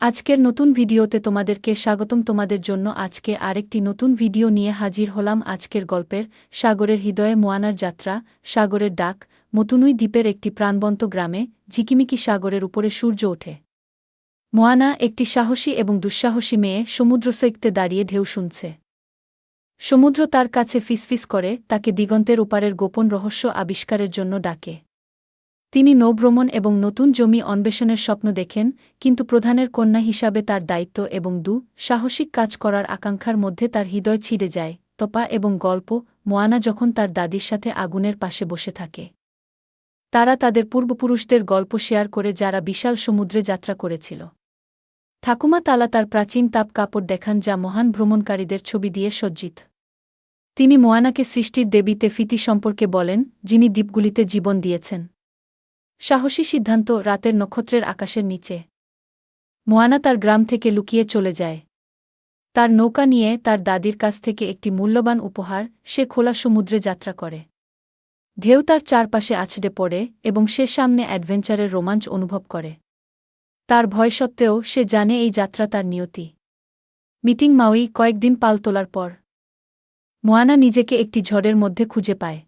আজকের নতুন ভিডিওতে তোমাদেরকে স্বাগতম। তোমাদের জন্য আজকে আরেকটি নতুন ভিডিও নিয়ে হাজির হলাম আজকের গল্পের সাগরের হৃদয়ে মোয়ানার যাত্রা, সাগরের ডাক, মতুনুই দ্বীপের একটি প্রাণবন্ত গ্রামে, ঝিকিমিকি সাগরের উপরে সূর্য ওঠে। মোয়ানা একটি সাহসী এবং দুঃসাহসী মেয়ে সমুদ্র সৈকতে দাঁড়িয়ে ঢেউ শুনছে। সমুদ্র তার কাছে ফিসফিস করে, তাকে দিগন্তের উপারের গোপন রহস্য আবিষ্কারের জন্য ডাকে। তিনি নৌভ্রমণ এবং নতুন জমি অন্বেষণের স্বপ্ন দেখেন, কিন্তু প্রধানের কন্যা হিসাবে তার দায়িত্ব এবং দু, সাহসিক কাজ করার আকাঙ্ক্ষার মধ্যে তার হৃদয় ছিঁড়ে যায়। তপা এবং গল্প, মোয়ানা যখন তার দাদির সাথে আগুনের পাশে বসে থাকে। তারা তাদের পূর্বপুরুষদের গল্প শেয়ার করে যারা বিশাল সমুদ্রে যাত্রা করেছিল। ঠাকুমা তালা তার প্রাচীন তাপ কাপড় দেখান যা মহান ভ্রমণকারীদের ছবি দিয়ে সজ্জিত। তিনি মোয়ানাকে সৃষ্টির দেবীতে ফিতি সম্পর্কে বলেন, যিনি দ্বীপগুলিতে জীবন দিয়েছেন। সাহসী সিদ্ধান্ত রাতের নক্ষত্রের আকাশের নিচে। মোয়ানা তার গ্রাম থেকে লুকিয়ে চলে যায়। তার নৌকা নিয়ে তার দাদির কাছ থেকে একটি মূল্যবান উপহার সে খোলা সমুদ্রে যাত্রা করে। ঢেউ তার চারপাশে আছড়ে পড়ে এবং সে সামনে অ্যাডভেঞ্চারের রোমাঞ্চ অনুভব করে। তার ভয় সত্ত্বেও সে জানে এই যাত্রা তার নিয়তি। মিটিং মাউই কয়েকদিন পাল তোলার পর। মোয়ানা নিজেকে একটি ঝড়ের মধ্যে খুঁজে পায়।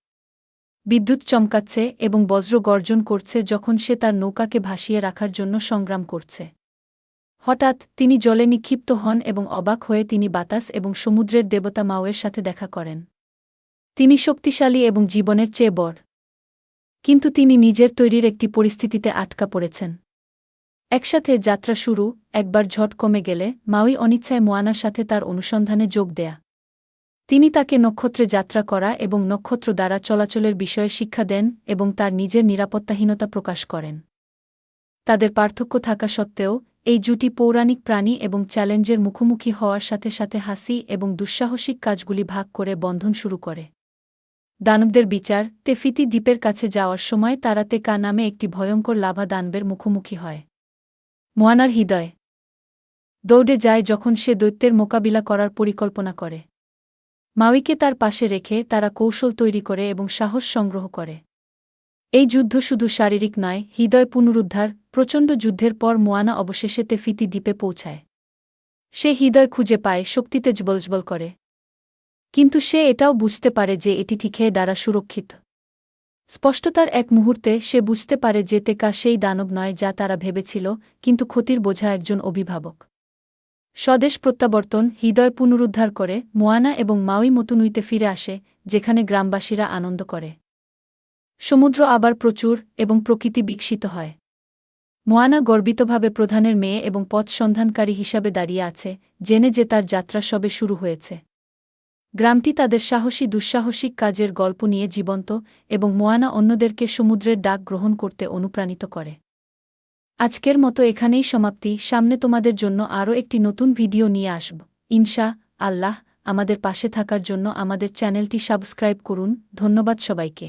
বিদ্যুৎ চমকাচ্ছে এবং বজ্র গর্জন করছে যখন সে তার নৌকাকে ভাসিয়ে রাখার জন্য সংগ্রাম করছে। হঠাৎ তিনি জলে নিক্ষিপ্ত হন এবং অবাক হয়ে তিনি বাতাস এবং সমুদ্রের দেবতা মাওয়ের সাথে দেখা করেন। তিনি শক্তিশালী এবং জীবনের চেয়ে বড়। কিন্তু তিনি নিজের তৈরির একটি পরিস্থিতিতে আটকা পড়েছেন। একসাথে যাত্রা শুরু, একবার ঝট কমে গেলে মাউই অনিচ্ছায় মোয়ানার সাথে তার অনুসন্ধানে যোগ দেয়া। তিনি তাকে নক্ষত্রে যাত্রা করা এবং নক্ষত্র দ্বারা চলাচলের বিষয়ে শিক্ষা দেন এবং তার নিজের নিরাপত্তাহীনতা প্রকাশ করেন। তাদের পার্থক্য থাকা সত্ত্বেও, এই জুটি পৌরাণিক প্রাণী এবং চ্যালেঞ্জের মুখোমুখি হওয়ার সাথে সাথে হাসি এবং দুঃসাহসিক কাজগুলি ভাগ করে বন্ধন শুরু করে। দানবদের বিচার তেফিতি দ্বীপের কাছে যাওয়ার সময় তারা তেকা নামে একটি ভয়ঙ্কর লাভা দানবের মুখোমুখি হয়। মোয়ানার হৃদয়। দৌড়ে যায় যখন সে দৈত্যের মোকাবিলা করার পরিকল্পনা করে। মাউইকে তার পাশে রেখে তারা কৌশল তৈরি করে এবং সাহস সংগ্রহ করে। এই যুদ্ধ শুধু শারীরিক নয়, হৃদয় পুনরুদ্ধার, প্রচণ্ড যুদ্ধের পর মোয়ানা অবশেষে তেফিতি দ্বীপে পৌঁছায়। সে হৃদয় খুঁজে পায়, শক্তিতে জবলজবল করে। কিন্তু সে এটাও বুঝতে পারে যে এটি ঠিকহে দ্বারা সুরক্ষিত। স্পষ্টতার এক মুহূর্তে সে বুঝতে পারে যে তেকা সেই দানব নয় যা তারা ভেবেছিল, কিন্তু ক্ষতির বোঝা একজন অভিভাবক। স্বদেশ প্রত্যাবর্তন হৃদয় পুনরুদ্ধার করে মোয়ানা এবং মাউই মতুনুইতে ফিরে আসে, যেখানে গ্রামবাসীরা আনন্দ করে। সমুদ্র আবার প্রচুর এবং প্রকৃতি বিকশিত হয়। মোয়ানা গর্বিতভাবে প্রধানের মেয়ে এবং পথ সন্ধানকারী হিসাবে দাঁড়িয়ে আছে, জেনে যে তার যাত্রা সবে শুরু হয়েছে। গ্রামটি তাদের সাহসী দুঃসাহসিক কাজের গল্প নিয়ে জীবন্ত এবং মোয়ানা অন্যদেরকে সমুদ্রের ডাক গ্রহণ করতে অনুপ্রাণিত করে। আজকের মতো এখানেই সমাপ্তি। সামনে তোমাদের জন্য আরও একটি নতুন ভিডিও নিয়ে আসব। ইনশা আল্লাহ আমাদের পাশে থাকার জন্য আমাদের চ্যানেলটি সাবস্ক্রাইব করুন। ধন্যবাদ সবাইকে।